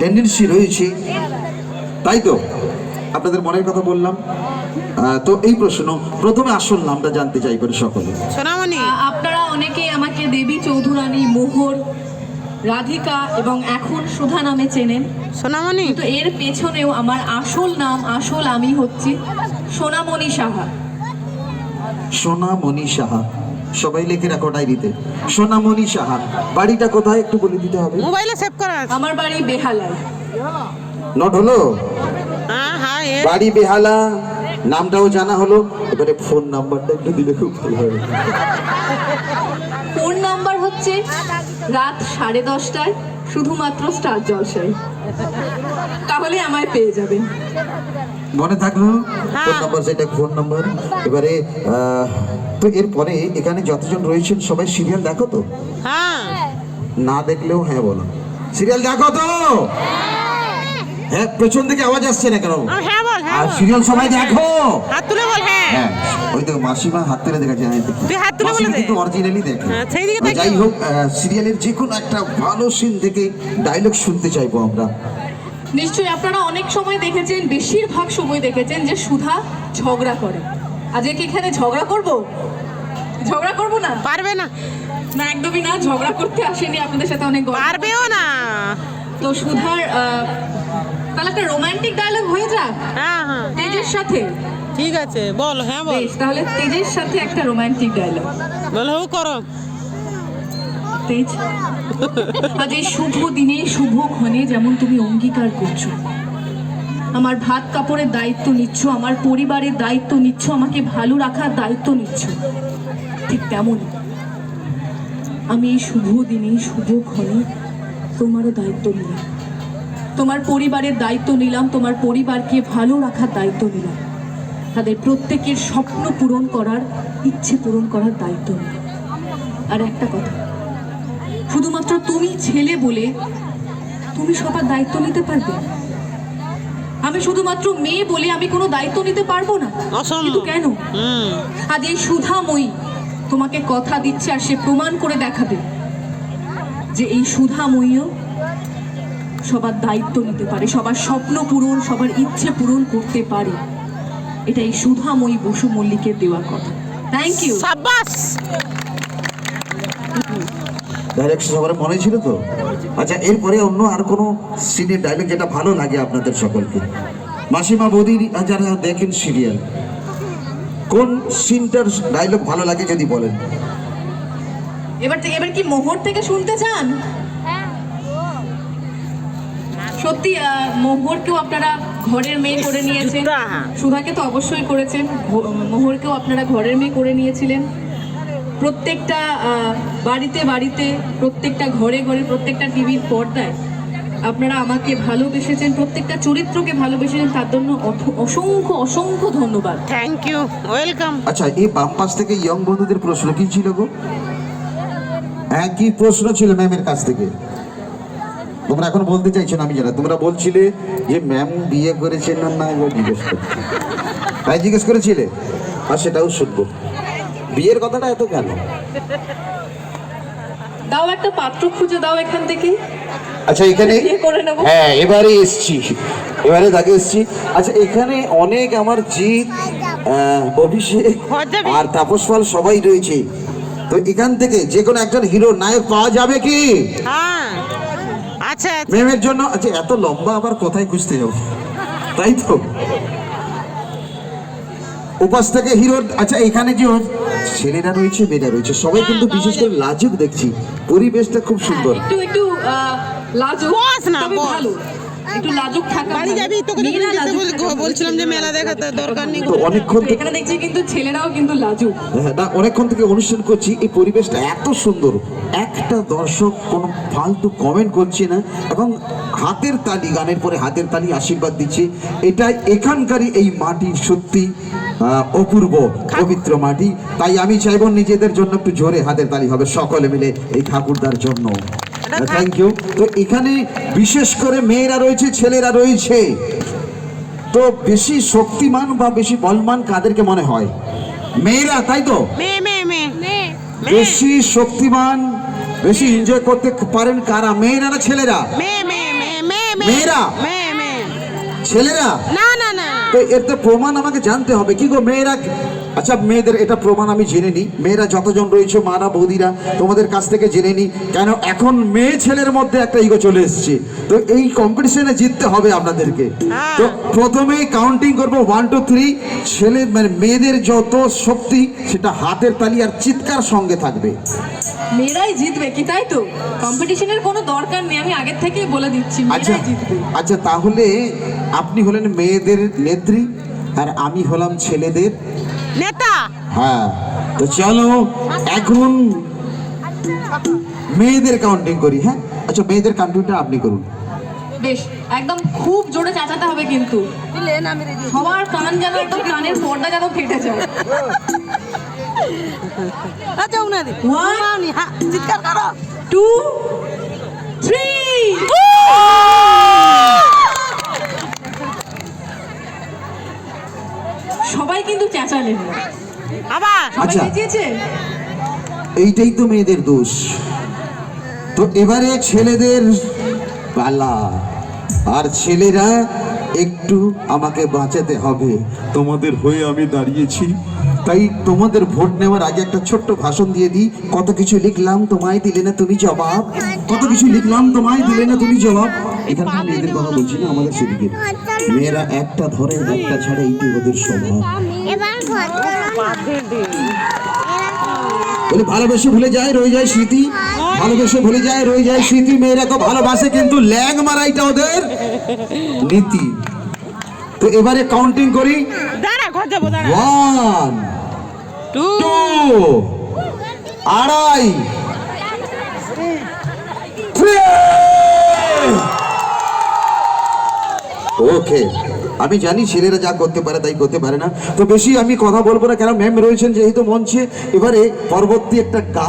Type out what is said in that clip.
Tendency রয়েছে। তাই তো? আপনাদের মনের কথা বললাম। তো এই প্রশ্ন প্রথমে আসল নামটা জানতে চাই করে সকলে। সোনামণি। আপনারা অনেকেই আমাকে দেবী চৌধুরানী মোহর রাধিকা এবং এখন সুধা নামে চেনেন। সোনামণি। তো এর পেছনেও আমার আসল নাম আসল আমি হচ্ছি সোনামণি সাহা। সোনামণি সাহা। সবাই লিখে রাখো ডায়েরিতে। সোনামণি সাহা বাড়িটা কোথায় একটু বলে দিতে হবে? মোবাইলে সেভ করা আছে। আমার বাড়ি বেহালায় নোট হলো? হ্যাঁ হ্যাঁ বাড়ি বেহালা নামটাও জানা হলো। এবারে ফোন নাম্বারটা একটু দিলে খুব ভালো হবে ফোন নাম্বার হচ্ছে রাত সাড়ে দশটায়। শুধুমাত্র স্টার জলসায়। তাহলে আমায় পেয়ে যাবেন। মনে থাকল? হ্যাঁ। ফোন নাম্বার সেটা ফোন নাম্বার। এবারে তো এরপরে এখানে যতজন রয়েছেন সবাই সিরিয়াল দেখো তো? হ্যাঁ। না দেখলেও হ্যাঁ বলো। সিরিয়াল দেখো তো? হ্যাঁ পেছন থেকে আওয়াজ আসছে না কেন? হ্যাঁ বল হ্যাঁ আর সিরিয়াল সবাই দেখো। হাত তুলে বল হ্যাঁ। হ্যাঁ ওই তো মাসিমা হাত তুলে দেখাচ্ছে হ্যাঁ দেখি। তুই হাত তুলে বলে দে। কিন্তু অরিজিনালি দেখে। হ্যাঁ, সেই দিকে তাকিয়ে যাই হোক সিরিয়ালের যে কোনো একটা ভালো সিন থেকে ডায়লগ শুনতে চাইব আমরা। নিশ্চয়ই আপনারা অনেক সময় দেখেছেন বেশিরভাগ সময় দেখেছেন যে সুধা ঝগড়া করে। আজকে কি এখানে ঝগড়া করব? ঝগড়া করব না? পারবে না। না একদমই না ঝগড়া করতে আসেনি আপনাদের সাথে অনেক পারবেও না। তো সুধার তাহলে একটা রোমান্টিক ডায়লগ হয়ে যাক। হ্যাঁ হ্যাঁ। তেজের সাথে। ঠিক আছে বল হ্যাঁ বল। তাহলে তেজের সাথে একটা রোমান্টিক ডায়লগ বল হু করো। তেজ? আজ এই শুভ দিনে শুভ ক্ষণে যেমন তুমি অঙ্গীকার করছ। আমার ভাত কাপড়ের দায়িত্ব নিচ্ছ আমার পরিবারের দায়িত্ব নিচ্ছ আমাকে ভালো রাখার দায়িত্ব নিচ্ছ। ঠিক তেমন আমি এই শুভ দিনে শুভ ক্ষণে তোমারও দায়িত্ব নিলাম। তোমার পরিবারের দায়িত্ব নিলাম তোমার পরিবারকে ভালো রাখার দায়িত্ব নিলাম। তাদের প্রত্যেকের স্বপ্ন পূরণ করার ইচ্ছে পূরণ করার দায়িত্ব নিলাম। আর একটা কথা শুধুমাত্র তুমি ছেলে বলে তুমি সবার দায়িত্ব নিতে পারবে? আমি শুধুমাত্র মেয়ে বলে আমি কোনো দায়িত্ব নিতে পারব না। কিন্তু কেন? আজ এই সুধাময়ী তোমাকে কথা দিচ্ছে আর সে প্রমাণ করে দেখাবে যে এই সুধাময়ীও সবার দায়িত্ব নিতে পারে সবার স্বপ্ন পূরণ সবার ইচ্ছে পূরণ করতে পারে। এটা এই সুধাময়ী বসু মল্লিকের দেওয়া কথা। থ্যাংক ইউ সাব্বাস! ডাইরেক্ট সবার মনে ছিল তো? আচ্ছা এরপরে অন্য আর কোনো সিনের ডায়লগ যেটা ভালো লাগে আপনাদের সকলকে? মাসিমা বৌদির যারা দেখেন সিরিয়াল কোন সিনটার ডায়লগ ভালো লাগে যদি বলেন? এবার থেকে এবার কি মোহর থেকে শুনতে চান? সত্যি মোহরকেও আপনারা ঘরের মেয়ে করে নিয়েছেন। সুধাকে তো অবশ্যই করেছেন। মোহরকেও আপনারা ঘরের মেয়ে করে নিয়েছিলেন। প্রত্যেকটা বাড়িতে বাড়িতে প্রত্যেকটা ঘরে ঘরে প্রত্যেকটা টিভির পর্দায় আপনারা আমাকে ভালোবেসেছেন প্রত্যেকটা চরিত্রকে ভালোবেসেছেন তার জন্য অথ- অসংখ্য অসংখ্য ধন্যবাদ। থ্যাংক ইউ ওয়েলকাম আচ্ছা এই বাম পাশ থেকে ইয়ং বন্ধুদের প্রশ্ন কি ছিল গো? হ্যাঁ কি প্রশ্ন ছিল ম্যামের কাছ থেকে। তোমরা এখন বলতে চাইছো না আমি জানা তোমরা বলছিলে যে ম্যাম বিয়ে করেছেন না না এবার জিজ্ঞেস করতে তাই জিজ্ঞেস করেছিলে? আর সেটাও শুনব। বিয়ের কথাটা এত কেন? দাও একটা পাত্র খুঁজে দাও এখান থেকে। আচ্ছা এখানে বিয়ে করে নেব। হ্যাঁ এবারে এসছি। এবারে তাকে এসছি। আচ্ছা এখানে অনেক আমার জিৎ আহ, অভিষেক আর তাপস পাল সবাই রয়েছে। তো এখান থেকে যে কোনো একজন হিরো নায়ক পাওয়া যাবে কি? হ্যাঁ। আচ্ছা আচ্ছা। মেমের জন্য আচ্ছা এত লম্বা আবার কোথায় খুঁজতে যাব? তাই তো? উপাস থেকে হিরো আচ্ছা এখানে যে ছেলেরা রয়েছে মেয়েরা রয়েছে? সবাই কিন্তু বিশেষ করে লাজুক দেখছি। পরিবেশটা খুব সুন্দর। একটু একটু লাজুক না, ভালো। একটু লাজুক থাকা বাড়ি যাবি তোকে বল- বলছিলাম যে মেলা দেখাতে দরকার নেই। অনেকক্ষণ এখানে দেখছি কিন্তু ছেলেরাও কিন্তু লাজুক। হ্যাঁ, না অনেকক্ষণ থেকে অনুষ্ঠান করছি। এই পরিবেশটা এত সুন্দর। একটা দর্শক কোনো ফালতু কমেন্ট করছে না। এবং হাতের তালি গানের পরে হাতের তালি আশীর্বাদ দিচ্ছে। এটা এখানকারই এই মাটি সত্যি আহ, অপূর্ব পবিত্র মাটি। তাই আমি চাইব নিজেদের জন্য একটু জোরে হাতের তালি হবে সকলে মিলে এই ঠাকুরদার জন্য। থ্যাংক ইউ তো এখানে বিশেষ করে মেয়েরা রয়েছে ছেলেরা রয়েছে। তো বেশি শক্তিমান বা বেশি বলমান কাদেরকে মনে হয়? মেয়েরা তাই তো? বেশি শক্তিমান বেশি এনজয় করতে পারেন কারা? মেয়েরা না ছেলেরা? মেয়ে মেয়ে মেয়ে মেয়ে। মেয়েরা? মেয়ে মেয়ে। ছেলেরা? না না না। তো এর তো প্রমাণ আমাকে জানতে হবে। কি গো মেয়েরা আচ্ছা মেয়েদের এটা প্রমাণ আমি জেনে নিই। মেয়েরা যতজন রয়েছে মারা বৌদিরা তোমাদের কাছ থেকে জেনে নিই। কেন এখন মেয়ে ছেলের মধ্যে একটা ইগো চলে এসছে। তো এই কম্পিটিশনে জিততে হবে আপনাদেরকে। হ্যাঁ। তো প্রথমেই কাউন্টিং করব ওয়ান টু থ্রি ছেলে মানে মেয়েদের যত শক্তি সেটা হাতের তালি আর চিৎকার সঙ্গে থাকবে। মেয়েরাই জিতবে কি তাই তো? কম্পিটিশনের কোনো দরকার নেই আমি আগের থেকেই বলে দিচ্ছি আচ্ছা আচ্ছা তাহলে আপনি হলেন মেয়েদের নেত্রী আর আমি হলাম ছেলেদের। নেতা? হ্যাঁ তো চলো এখন মেয়েদের কাউন্টিং করি হ্যাঁ? আচ্ছা মেয়েদের কাউন্টিংটা আপনি করুন। বেশ একদম খুব জোরে চেঁচাতে হবে কিন্তু। সবার কান যেন একদম কানের পর্দা যেন ফেটে যায়। আচ্ছা উনাদি। One. চিৎকার করো। টু থ্রি সবাই কিন্তু চেঁচালেন। আবার সবাই আচ্ছা। এইটাই তো মেয়েদের দোষ। তো এবারে ছেলেদের পালা। আর ছেলেরা একটু আমাকে বাঁচাতে হবে। তোমাদের হয়ে আমি দাঁড়িয়েছি। তাই তোমাদের ভোট নেওয়ার আগে একটা ছোট্ট ভাষণ দিয়ে দিই। কত কিছু লিখলাম তোমায় দিলে না তুমি জবাব। কত কিছু লিখলাম তোমায় দিলে না তুমি জবাব। এখানকার মেয়েদের কথা বলছি না আমাদের সেদিকে। মেয়েরা একটা ধরে একটা ছাড়ে এইটাই ওদের স্বভাব। বলে ভালোবেসে ভুলে যায় রয়ে যায় স্মৃতি। ভালোবেসে ভুলে যায় রয়ে যায় স্মৃতি। মেয়েরা তো ভালোবাসে কিন্তু ল্যাং মারাইটা ওদের নীতি। তো এবারে কাউন্টিং করি। ওয়ান টু আড়াই। ওকে। আমি জানি ছেলেরা যা করতে পারে তাই করতে পারে না। তো বেশি আমি কথা বলব না। কেন? ম্যাম রয়েছেন যেহেতু মঞ্চে। এবারে পরবর্তী একটা গান